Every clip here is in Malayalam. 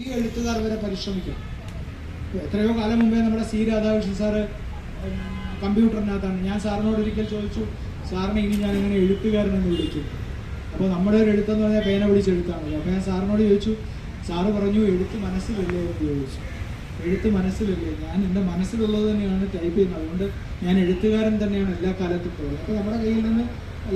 ഈ എഴുത്തുകാർ വരെ പരിശ്രമിക്കണം എത്രയോ കാലം മുമ്പേ നമ്മുടെ സി രാധാകൃഷ്ണൻ സാറ് കമ്പ്യൂട്ടറിനകത്താണ്. ഞാൻ സാറിനോട് ഒരിക്കൽ ചോദിച്ചു സാറിനെ ഇനി ഞാൻ ഇങ്ങനെ എഴുത്തുകാരനെന്ന് വിളിക്കും? അപ്പോൾ നമ്മുടെ ഒരു എഴുത്തെന്ന് പറഞ്ഞാൽ പേന പിടിച്ച് എഴുത്താണല്ലോ അപ്പോൾ ഞാൻ സാറിനോട് ചോദിച്ചു സാറ് പറഞ്ഞു എഴുത്ത് മനസ്സിലല്ലേ? എന്ന് ചോദിച്ചു. എഴുത്ത് മനസ്സിലല്ലേ? ഞാൻ എന്റെ മനസ്സിലുള്ളത് തന്നെയാണ് ടൈപ്പ് ചെയ്യുന്നത്. അതുകൊണ്ട് ഞാൻ എഴുത്തുകാരൻ തന്നെയാണ് എല്ലാ കാലത്തും പോകുന്നത് അപ്പോൾ നമ്മുടെ കയ്യിൽ നിന്ന്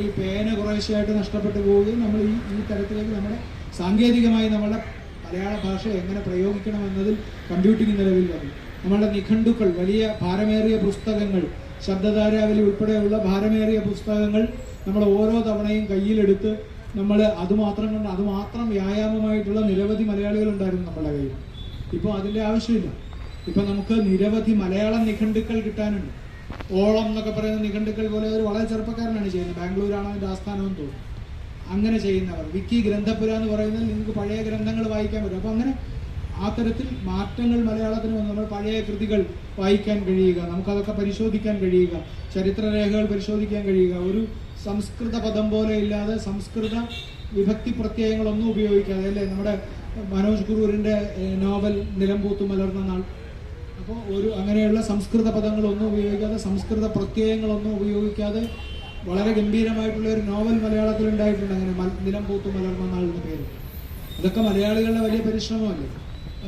ഈ പേന കുറേശ്ശെയായിട്ട് നഷ്ടപ്പെട്ടു പോവുകയും നമ്മൾ ഈ ഈ തരത്തിലേക്ക് നമ്മുടെ സാങ്കേതികമായി നമ്മുടെ മലയാള ഭാഷ എങ്ങനെ പ്രയോഗിക്കണം എന്നതിൽ കമ്പ്യൂട്ടിംഗ് നിലവിൽ വന്നു. നമ്മളുടെ നിഘണ്ടുക്കൾ വലിയ ഭാരമേറിയ പുസ്തകങ്ങൾ ശബ്ദധാരാവലി ഉൾപ്പെടെയുള്ള ഭാരമേറിയ പുസ്തകങ്ങൾ നമ്മൾ ഓരോ തവണയും കയ്യിലെടുത്ത് നമ്മൾ അതുമാത്രം കൊണ്ട് അതുമാത്രം വ്യായാമമായിട്ടുള്ള നിരവധി മലയാളികൾ ഉണ്ടായിരുന്നു നമ്മുടെ കയ്യിൽ. ഇപ്പോൾ അതിന്റെ ആവശ്യമില്ല. ഇപ്പം നമുക്ക് നിരവധി മലയാളം നിഘണ്ടുക്കൾ കിട്ടാനുണ്ട്. ഓളം എന്നൊക്കെ പറയുന്ന നിഘണ്ടുക്കൾ പോലെ ഒരു വളരെ ചെറുപ്പക്കാരനാണ് ചെയ്യുന്നത്. ബാംഗ്ലൂരാണ് അതിന്റെ ആസ്ഥാനമെന്ന് തോന്നുന്നു. അങ്ങനെ ചെയ്യുന്നവർ. വിക്കി ഗ്രന്ഥപുര എന്ന് പറയുന്നത് നിങ്ങൾക്ക് പഴയ ഗ്രന്ഥങ്ങൾ വായിക്കാൻ പറ്റും. അപ്പോൾ അങ്ങനെ ആ തരത്തിൽ മാറ്റങ്ങൾ മലയാളത്തിന് വന്നു. നമ്മൾ പഴയ കൃതികൾ വായിക്കാൻ കഴിയുക നമുക്കതൊക്കെ പരിശോധിക്കാൻ കഴിയുക ചരിത്രരേഖകൾ പരിശോധിക്കാൻ കഴിയുക. ഒരു സംസ്കൃത പദം പോലെ ഇല്ലാതെ സംസ്കൃത വിഭക്തി പ്രത്യയങ്ങളൊന്നും ഉപയോഗിക്കാതെ അല്ലേ? നമ്മുടെ മനോജ് ഗുരുവിന്റെ നോവൽ നിലമ്പൂത്ത് മലർന്ന നാൾ. അപ്പോൾ ഒരു അങ്ങനെയുള്ള സംസ്കൃത പദങ്ങളൊന്നും ഉപയോഗിക്കാതെ സംസ്കൃത പ്രത്യയങ്ങളൊന്നും ഉപയോഗിക്കാതെ വളരെ ഗംഭീരമായിട്ടുള്ള ഒരു നോവൽ മലയാളത്തിൽ ഉണ്ടായിട്ടുണ്ട്. അങ്ങനെ നിലം പൂത്തു മലർന്ന നാളിന്റെ പേര് അതൊക്കെ മലയാളികളുടെ വലിയ പരിശ്രമമല്ലേ?